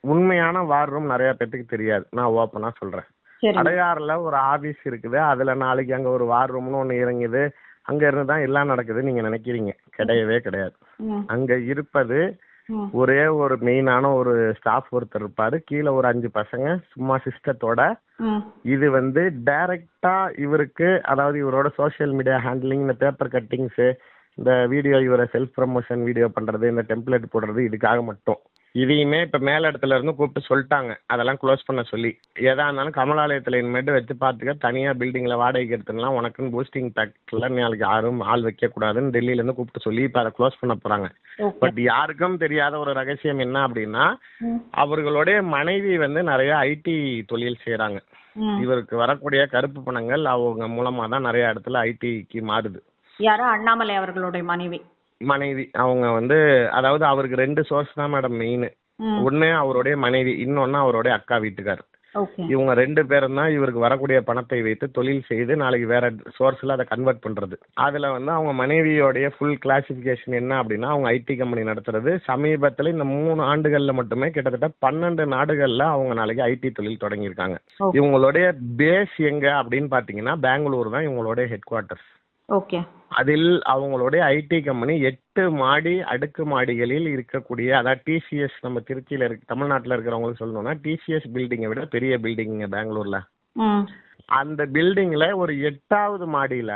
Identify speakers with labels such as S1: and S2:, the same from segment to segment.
S1: உண்மையான war room நிறைய பேத்துக்கு தெரியாது. நான் ஓப்பனா சொல்றேன். அடையாறுல ஒரு ஆபீஸ் இருக்குது. அதுல நாளைக்கு அங்க ஒரு வார் ரூம்னு ஒண்ணு இறங்குது. அங்க இருந்து தான் எல்லாம் நடக்குது நீங்க நினைக்கிறீங்க. கிடையவே கிடையாது. அங்க இருப்பது ஒரே ஒரு மெயினான ஒரு ஸ்டாஃப் ஒருத்தர் இருப்பாரு. கீழே ஒரு அஞ்சு பசங்க. சும்மா சிஸ்டத்தோட. இது வந்து டைரக்டா இவருக்கு அதாவது இவரோட சோஷியல் மீடியா ஹேண்ட்லிங் இந்த பேப்பர் கட்டிங்ஸ் இந்த வீடியோ இவரை செல்ஃப் ப்ரமோஷன் வீடியோ பண்றது இந்த டெம்ப்ளேட் போடுறது இதுக்காக மட்டும். இதையுமே இப்ப மேல இடத்துல இருந்து கூப்பிட்டு சொல்லிட்டாங்க. அதெல்லாம் க்ளோஸ் பண்ண சொல்லி. எதா இருந்தாலும் கமலாலயத்துல இனிமேட்டு வச்சு பார்த்துக்க. தனியா பில்டிங்ல வாடகைக்கு எடுத்துக்கலாம் உனக்குன்னு பூஸ்டிங் பேக்ல நாளைக்கு யாரும் ஆள் வைக்க கூடாதுன்னு டெல்லியில இருந்து கூப்பிட்டு சொல்லி இப்ப அதை க்ளோஸ் பண்ண போறாங்க. பட் யாருக்கும் தெரியாத ஒரு ரகசியம் என்ன அப்படின்னா அவர்களுடைய மனைவி வந்து நிறைய ஐடி தொழில் செய்றாங்க.
S2: ம்.
S1: இவருக்கு வரக்கூடிய கருப்பு பணங்கள் அவங்க மூலமா தான் நிறைய இடத்துல ஐடிக்கு மாறுது.
S2: யாரோ அண்ணாமலை அவர்களுடைய மனைவி.
S1: மனைவி அவங்க வந்து அதாவது அவருக்கு ரெண்டு சோர்ஸ் தான் மேடம் மெயின் ஒண்ணு அவருடைய மனைவி இன்னொன்னு அவருடைய அக்கா வீட்டுக்கார். இவங்க ரெண்டு பேரும் தான் இவருக்கு வரக்கூடிய பணத்தை வைத்து தொழில் செய்து நாளைக்கு வேற சோர்ஸ்ல அதை கன்வெர்ட் பண்றது. அதுல வந்து அவங்க மனைவியோடைய ஃபுல் கிளாசிபிகேஷன் என்ன அப்படின்னா அவங்க ஐடி கம்பெனி நடத்துறது. சமீபத்துல இந்த மூணு ஆண்டுகள்ல மட்டுமே கிட்டத்தட்ட பன்னெண்டு நாடுகள்ல அவங்க நாளைக்கு ஐடி தொழில் தொடங்கியிருக்காங்க. இவங்களுடைய பேஸ் எங்க அப்படின்னு பாத்தீங்கன்னா பெங்களூர் தான் இவங்களுடைய ஹெட் குவார்ட்டர்ஸ்
S2: ஓகே.
S1: அதில் அவங்களுடைய ஐடி கம்பெனி எட்டு மாடி அடுக்கு மாடிகளில் இருக்கக்கூடிய அதாவது டிசிஎஸ் நம்ம திருச்சியில் இருக்கு தமிழ்நாட்டில் இருக்கிறவங்களுக்கு சொல்லணும்னா டிசிஎஸ் பில்டிங்கை விட பெரிய பில்டிங்க பெங்களூர்ல. அந்த பில்டிங்ல ஒரு எட்டாவது மாடியில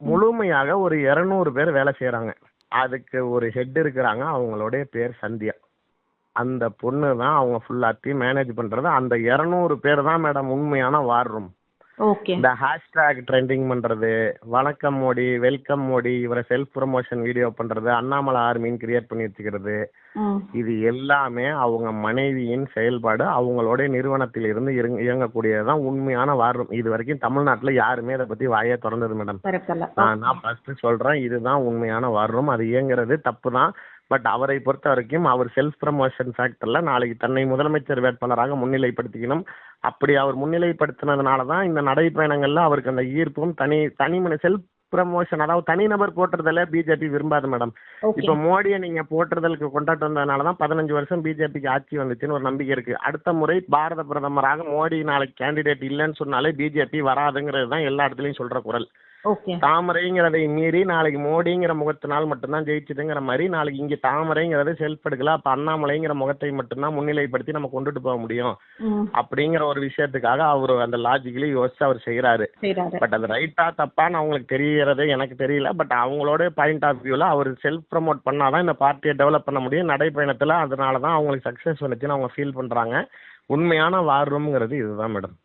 S1: முழுமையாக ஒரு இரநூறு பேர் வேலை செய்றாங்க. அதுக்கு ஒரு ஹெட் இருக்கிறாங்க அவங்களுடைய பேர் சந்தியா. அந்த பொண்ணு தான் அவங்க ஃபுல்லாத்தையும் மேனேஜ் பண்றது. அந்த இரநூறு பேர் தான் மேடம் உண்மையான வார் ரூம் இந்த ஹேஷ்டேக் ட்ரெண்டிங் பண்றது வணக்கம் மோடி வெல்கம் மோடி இவரை செல்ஃப் ப்ரொமோஷன் வீடியோ பண்றது அண்ணாமலை ஆர்மின்னு கிரியேட் பண்ணி வச்சுக்கிறது. இது எல்லாமே அவங்க மனைவியின் செயல்பாடு அவங்களுடைய நிறுவனத்தில் இருந்து இயங்க- இயங்கக்கூடியதுதான் உண்மையான வாரம் இது வரைக்கும் தமிழ்நாட்டுல யாருமே இதை பத்தி வாயே திறந்தது மேடம். நான் ஃபர்ஸ்ட் சொல்றேன் இதுதான் உண்மையான வாரம் அது இயங்குறது தப்பு தான் பட் அவரை பொறுத்த வரைக்கும் அவர் செல்ஃப் ப்ரமோஷன் ஃபேக்டர்ல நாளைக்கு தன்னை முதலமைச்சர் வேட்பாளராக முன்னிலைப்படுத்திக்கணும். அப்படி அவர் முன்னிலைப்படுத்தினதுனால தான் இந்த நடைப்பயணங்கள்ல அவருக்கு அந்த ஈர்ப்பும் தனி தனி செல்ஃப் ப்ரமோஷன் அதாவது தனிநபர் போட்டுறதுல பிஜேபி விரும்பாது மேடம் இப்ப மோடியை நீங்க போட்டுறதலுக்கு கொண்டாட்டு வந்ததுனால தான் பதினஞ்சு வருஷம் பிஜேபிக்கு ஆட்சி வந்துச்சுன்னு ஒரு நம்பிக்கை இருக்கு. அடுத்த முறை பாரத பிரதமராக மோடி நாளைக்கு கேண்டிடேட் இல்லைன்னு சொன்னாலே பிஜேபி வராதுங்கிறது தான் எல்லா இடத்துலயும் சொல்ற குரல். தாமரைங்கிறதை மீறி நாளைக்கு மோடிங்கிற முகத்தினால் மட்டும்தான் ஜெயிச்சுதுங்கிற மாதிரி நாளைக்கு இங்க தாமரைங்கிறது செல்ஃப் எடுக்கல. அப்ப அண்ணாமலைங்கிற முகத்தை மட்டும்தான் முன்னிலைப்படுத்தி நம்ம கொண்டுட்டு போக முடியும். அப்படிங்கிற ஒரு விஷயத்துக்காக அவர் அந்த லாஜிக்கலி யோசிச்சு அவர் செய்யறாரு பட் அது ரைட்டா தப்பான்னு அவங்களுக்கு தெரியறது எனக்கு தெரியல. பட் அவங்களோட பாயிண்ட் ஆஃப் வியூல அவர் செல்ஃப் ப்ரமோட் பண்ணாதான் இந்த பார்ட்டியை டெவலப் பண்ண முடியும். நடைப்பயணத்துல அதனால தான் அவங்களுக்கு சக்சஸ் வந்துச்சுன்னு அவங்க ஃபீல் பண்றாங்க. உண்மையான வார் ரூம்ங்கிறது இதுதான் மேடம்